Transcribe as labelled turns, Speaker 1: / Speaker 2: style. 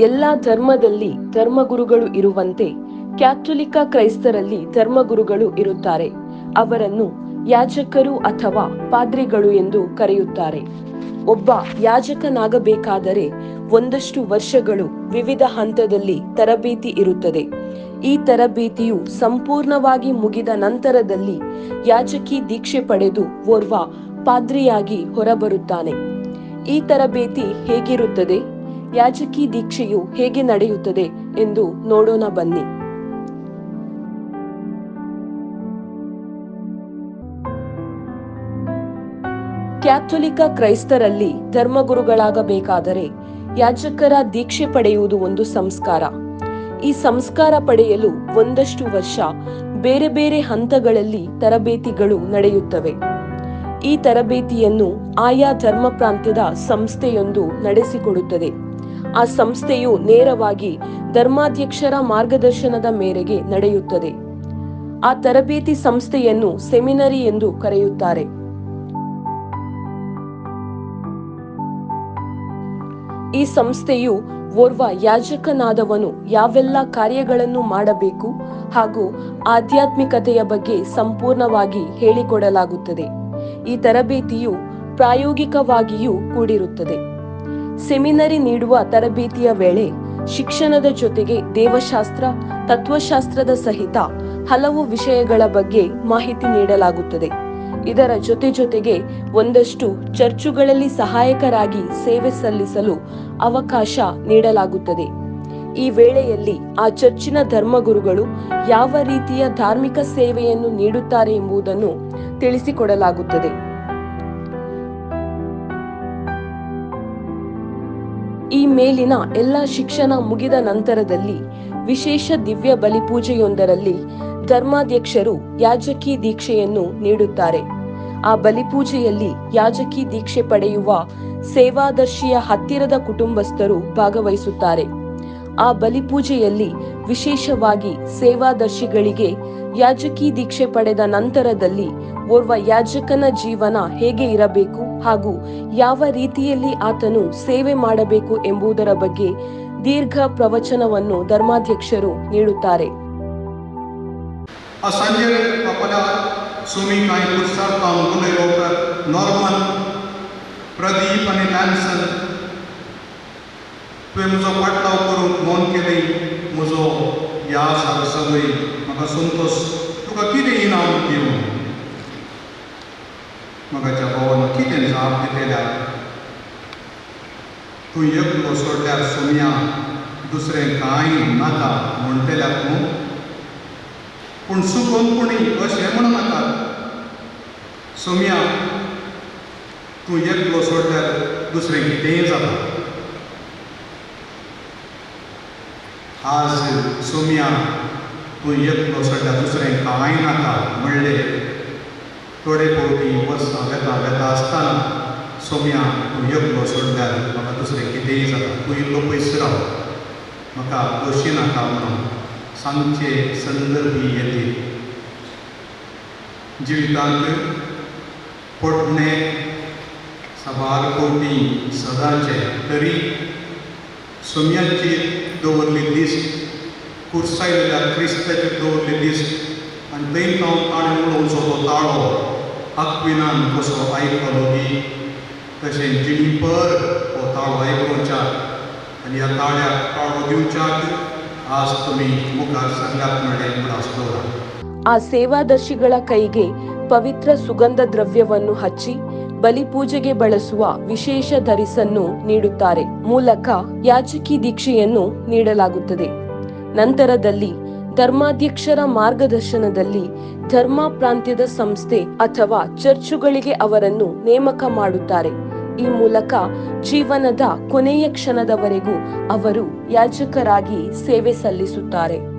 Speaker 1: ಎಲ್ಲ ಧರ್ಮದಲ್ಲಿ ಧರ್ಮಗುರುಗಳು ಇರುವಂತೆ ಕ್ಯಾಥೋಲಿಕ ಕ್ರೈಸ್ತರಲ್ಲಿ ಧರ್ಮಗುರುಗಳು ಇರುತ್ತಾರೆ. ಅವರನ್ನು ಯಾಜಕರು ಅಥವಾ ಪಾದ್ರಿಗಳು ಎಂದು ಕರೆಯುತ್ತಾರೆ. ಒಬ್ಬ ಯಾಜಕನಾಗಬೇಕಾದರೆ ಒಂದಷ್ಟು ವರ್ಷಗಳು ವಿವಿಧ ಹಂತದಲ್ಲಿ ತರಬೇತಿ ಇರುತ್ತದೆ. ಈ ತರಬೇತಿಯು ಸಂಪೂರ್ಣವಾಗಿ ಮುಗಿದ ನಂತರದಲ್ಲಿ ಯಾಜಕಿ ದೀಕ್ಷೆ ಪಡೆದು ಓರ್ವ ಪಾದ್ರಿಯಾಗಿ ಹೊರಬರುತ್ತಾನೆ. ಈ ತರಬೇತಿ ಹೇಗಿರುತ್ತದೆ? ಯಾಜಕಿ ದೀಕ್ಷೆಯು ಹೇಗೆ ನಡೆಯುತ್ತದೆ ಎಂದು ನೋಡೋಣ ಬನ್ನಿ. ಕ್ಯಾಥೋಲಿಕ ಕ್ರೈಸ್ತರಲ್ಲಿ ಧರ್ಮಗುರುಗಳಾಗಬೇಕಾದರೆ ಯಾಜಕರ ದೀಕ್ಷೆ ಪಡೆಯುವುದು ಒಂದು ಸಂಸ್ಕಾರ. ಈ ಸಂಸ್ಕಾರ ಪಡೆಯಲು ಒಂದಷ್ಟು ವರ್ಷ ಬೇರೆ ಬೇರೆ ಹಂತಗಳಲ್ಲಿ ತರಬೇತಿಗಳು ನಡೆಯುತ್ತವೆ. ಈ ತರಬೇತಿಯನ್ನು ಆಯಾ ಧರ್ಮ ಪ್ರಾಂತ್ಯದ ಸಂಸ್ಥೆಯೊಂದು ನಡೆಸಿಕೊಡುತ್ತದೆ. ಆ ಸಂಸ್ಥೆಯು ನೇರವಾಗಿ ಧರ್ಮಾಧ್ಯಕ್ಷರ ಮಾರ್ಗದರ್ಶನದ ಮೇರೆಗೆ ನಡೆಯುತ್ತದೆ. ಆ ತರಬೇತಿ ಸಂಸ್ಥೆಯನ್ನು ಸೆಮಿನರಿ ಎಂದು ಕರೆಯುತ್ತಾರೆ. ಈ ಸಂಸ್ಥೆಯು ಓರ್ವ ಯಾಜಕನಾದವನು ಯಾವೆಲ್ಲ ಕಾರ್ಯಗಳನ್ನು ಮಾಡಬೇಕು ಹಾಗೂ ಆಧ್ಯಾತ್ಮಿಕತೆಯ ಬಗ್ಗೆ ಸಂಪೂರ್ಣವಾಗಿ ಹೇಳಿಕೊಡಲಾಗುತ್ತದೆ. ಈ ತರಬೇತಿಯು ಪ್ರಾಯೋಗಿಕವಾಗಿಯೂ ಕೂಡಿರುತ್ತದೆ. ಸೆಮಿನರಿ ನೀಡುವ ತರಬೇತಿಯ ವೇಳೆ ಶಿಕ್ಷಣದ ಜೊತೆಗೆ ದೇವಶಾಸ್ತ್ರ, ತತ್ವಶಾಸ್ತ್ರದ ಸಹಿತ ಹಲವು ವಿಷಯಗಳ ಬಗ್ಗೆ ಮಾಹಿತಿ ನೀಡಲಾಗುತ್ತದೆ. ಇದರ ಜೊತೆ ಜೊತೆಗೆ ಒಂದಷ್ಟು ಚರ್ಚುಗಳಲ್ಲಿ ಸಹಾಯಕರಾಗಿ ಸೇವೆ ಸಲ್ಲಿಸಲು ಅವಕಾಶ ನೀಡಲಾಗುತ್ತದೆ. ಈ ವೇಳೆಯಲ್ಲಿ ಆ ಚರ್ಚಿನ ಧರ್ಮಗುರುಗಳು ಯಾವ ರೀತಿಯ ಧಾರ್ಮಿಕ ಸೇವೆಯನ್ನು ನೀಡುತ್ತಾರೆ ಎಂಬುದನ್ನು ತಿಳಿಸಿಕೊಡಲಾಗುತ್ತದೆ. ಈ ಮೇಲಿನ ಎಲ್ಲ ಶಿಕ್ಷಣ ಮುಗಿದ ನಂತರದಲ್ಲಿ ವಿಶೇಷ ದಿವ್ಯ ಬಲಿಪೂಜೆಯೊಂದರಲ್ಲಿ ಧರ್ಮಾಧ್ಯಕ್ಷರು ಯಾಜಕಿ ದೀಕ್ಷೆಯನ್ನು ನೀಡುತ್ತಾರೆ. ಆ ಬಲಿಪೂಜೆಯಲ್ಲಿ ಯಾಜಕಿ ದೀಕ್ಷೆ ಪಡೆಯುವ ಸೇವಾದರ್ಶಿಯ ಹತ್ತಿರದ ಕುಟುಂಬಸ್ಥರು ಭಾಗವಹಿಸುತ್ತಾರೆ. ಆ ಬಲಿಪೂಜೆಯಲ್ಲಿ ವಿಶೇಷವಾಗಿ ಸೇವಾದರ್ಶಿಗಳಿಗೆ ಯಾಜಕಿ ದೀಕ್ಷೆ ಪಡೆದ ನಂತರದಲ್ಲಿ ಓರ್ವ ಯಾಜಕನ ಜೀವನ ಹೇಗೆ ಇರಬೇಕು? ಹಾಗೂ ಯಾವ ರೀತಿಯಲ್ಲಿ ಆತನು ಸೇವೆ ಮಾಡಬೇಕು ಎಂಬುದರ ಬಗ್ಗೆ ದೀರ್ಘ ಪ್ರವಚನವನ್ನು ಧರ್ಮಾಧ್ಯಕ್ಷರು ನೀಡುತ್ತಾರೆ
Speaker 2: A sanjere kapala sumi kai pursar kam gune roper norman pradeep आणि लॅन्सन तुवें म्हजो पाटलाव करूंक नोंद केली म्हजो ह्या सारसवय म्हाका संतोश तुका कितें इनाम दिवं म्हाका भावान जाप दिलेल्यार तूं एकलो सोडल्यार सोम्या दुसरें कांय नाका म्हणटल्यार तूं? पूण कोणी अशें म्हणू नाका सोम्या तूं एकलो सोडल्यार दुसरें आज सोम्या तूं एकलो सोडल्यार दुसरें कांय नाका म्हणलें थोडे फावटी वर्सां वेता वेता आसतना सोम्या, तूं एकलो सोडल्यार म्हाका दुसरें कितेंय जाता तूं इल्लो पयस राव म्हाका दोशी नाका म्हणून संदर्भी येते. जिवितांत पडणे सबार कोटी सदांचे, तरी सोम्याची दवरली दीस कुर्सायलेल्या क्रिस्ताचे दवरले दीस आनी थंय हांव ताणें उडोवचो तो ताळो आक्विनान कसो आयकलो बी तशें जिणीपर हो ताळो आयकोवच्याक आनी ह्या ताळ्याक ताळो दिवच्याक आज तुमी मुखार सगळ्यात म्हणलें उडास दवरा
Speaker 1: ಆ ಸೇವಾದರ್ಶಿಗಳ ಕೈಗೆ ಪವಿತ್ರ ಸುಗಂಧ ದ್ರವ್ಯವನ್ನು ಹಚ್ಚಿ ಬಲಿಪೂಜೆಗೆ ಬಳಸುವ ವಿಶೇಷ ಧರಿಸನ್ನು ನೀಡುತ್ತಾರೆ ಮೂಲಕ ಯಾಜಕಿ ದೀಕ್ಷೆಯನ್ನು ನೀಡಲಾಗುತ್ತದೆ ನಂತರದಲ್ಲಿ ಧರ್ಮಾಧ್ಯಕ್ಷರ ಮಾರ್ಗದರ್ಶನದಲ್ಲಿ ಧರ್ಮ ಪ್ರಾಂತ್ಯದ ಸಂಸ್ಥೆ ಅಥವಾ ಚರ್ಚುಗಳಿಗೆ ಅವರನ್ನು ನೇಮಕ ಮಾಡುತ್ತಾರೆ. ಈ ಮೂಲಕ ಜೀವನದ ಕೊನೆಯ ಕ್ಷಣದವರೆಗೂ ಅವರು ಯಾಜಕರಾಗಿ ಸೇವೆ ಸಲ್ಲಿಸುತ್ತಾರೆ.